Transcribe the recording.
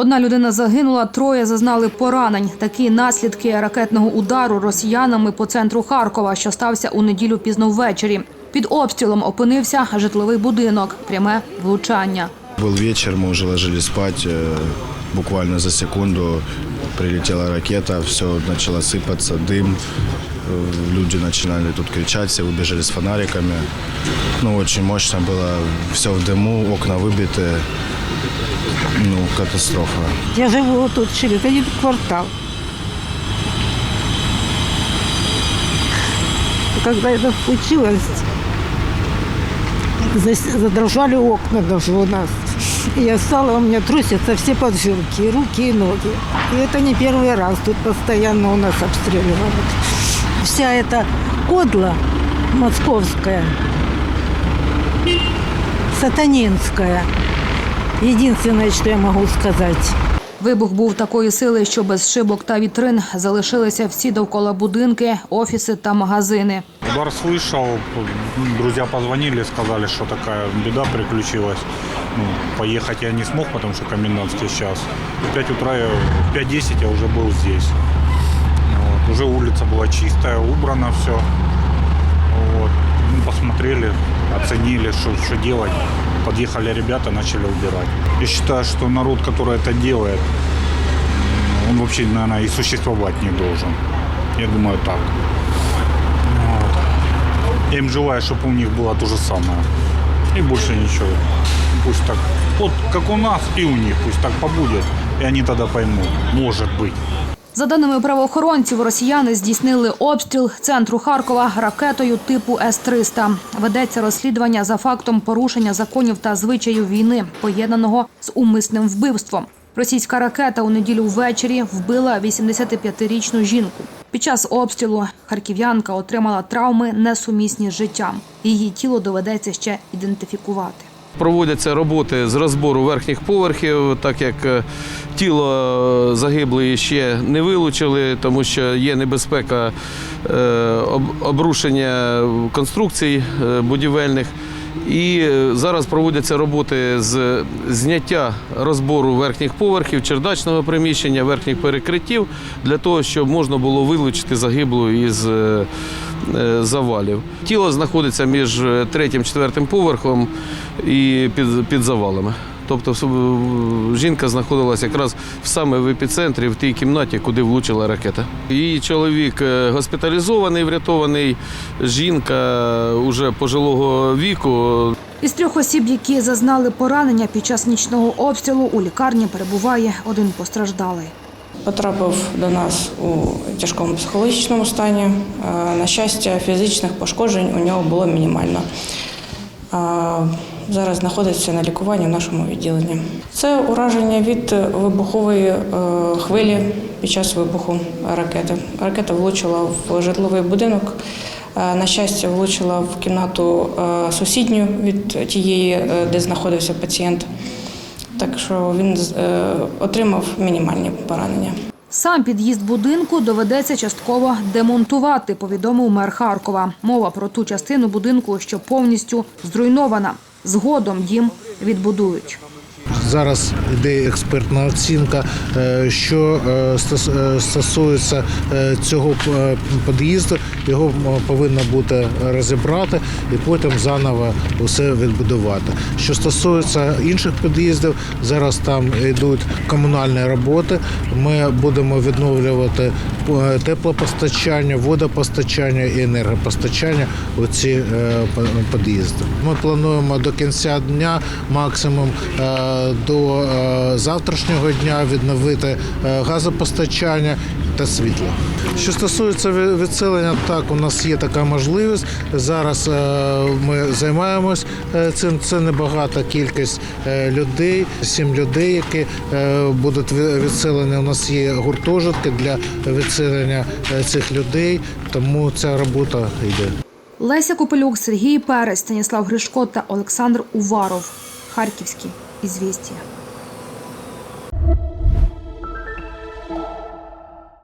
Одна людина загинула, троє зазнали поранень. Такі наслідки ракетного удару росіянами по центру Харкова, що стався у неділю пізно ввечері. Під обстрілом опинився житловий будинок. Пряме влучання. Был вечер, мы уже ложились спать. э, Буквально за секунду прилетела ракета, все начало сыпаться, дым. Э, Люди начинали тут кричать, все выбежали с фонариками. Ну, очень мощно было. Все в дыму, окна выбиты. Ну, катастрофа. Я живу тут через один квартал. Когда это случилось, задрожали окна даже у нас. Я встала, у меня трусятся все поджилки, руки, и ноги. И это не первый раз, тут постоянно у нас обстреливают. Вся эта кодла московская, сатанинская. Единственное, что я могу сказать. Вибух був такої сили, що без шибок та вітрин залишилися всі довкола будинки, офіси та магазини. Удар слышал, друзья позвонили, сказали, что такая беда приключилась. Ну, поехать я не смог, потому что комендантский час. В 5 утра, я, в 5.10 я уже был здесь. Вот. Уже улица была чистая, убрано все. Вот. Ну, посмотрели, оценили, что, что делать. Подъехали ребята, начали убирать. Я считаю, что народ, который это делает, он вообще, наверное, и существовать не должен. Я думаю, так. Вот. Я им желаю, чтобы у них было то же самое. И больше ничего. Пусть так, вот как у нас и у них, пусть так побудет. И они тогда поймут, может быть. За даними правоохоронців, росіяни здійснили обстріл центру Харкова ракетою типу С-300. Ведеться розслідування за фактом порушення законів та звичаїв війни, поєднаного з умисним вбивством. Російська ракета у неділю ввечері вбила 85-річну жінку. Під час обстрілу харків'янка отримала травми несумісні з життям. Її тіло доведеться ще ідентифікувати. Проводяться роботи з розбору верхніх поверхів, так як е, тіло загиблої ще не вилучили, тому що є небезпека е, обрушення конструкцій е, будівельних. І е, зараз проводяться роботи з зняття розбору верхніх поверхів, чердачного приміщення, верхніх перекриттів для того, щоб можна було вилучити загиблу із е, е, завалів. Тіло знаходиться між е, третім четвертим поверхом і під, під завалами. Тобто жінка знаходилася якраз в саме в епіцентрі, в тій кімнаті, куди влучила ракета. Її чоловік е, госпіталізований, врятований. Жінка уже пожилого віку. Із трьох осіб, які зазнали поранення під час нічного обстрілу, у лікарні перебуває один постраждалий. Потрапив до нас у тяжкому психологічному стані. Е, На щастя, фізичних пошкоджень у нього було мінімально. Зараз знаходиться на лікуванні в нашому відділенні. Це ураження від вибухової е, хвилі під час вибуху ракети. Ракета влучила в житловий будинок. Е, На щастя, влучила в кімнату е, сусідню від тієї, де знаходився пацієнт. Так що він отримав мінімальні поранення. Сам під'їзд будинку доведеться частково демонтувати, повідомив мер Харкова. Мова про ту частину будинку, що повністю зруйнована. Згодом дім відбудують. Зараз йде експертна оцінка, е, що е, е, стосується цього під'їзду. Його повинно бути розібрати і потім заново усе відбудувати. Що стосується інших під'їздів, зараз там йдуть комунальні роботи. Ми будемо відновлювати теплопостачання, водопостачання і енергопостачання у ці під'їзди. Ми плануємо до кінця дня, максимум до е, завтрашнього дня відновити е, газопостачання та світло. Що стосується відселення, так у нас є така можливість. Зараз е, ми займаємось цим. Це небагата кількість людей, сім людей, які будуть відселені. У нас є гуртожитки для відселення цих людей, тому ця робота йде. Леся Копелюк, Сергій Перець, Станіслав Гришко та Олександр Уваров. Харківські ізвістія.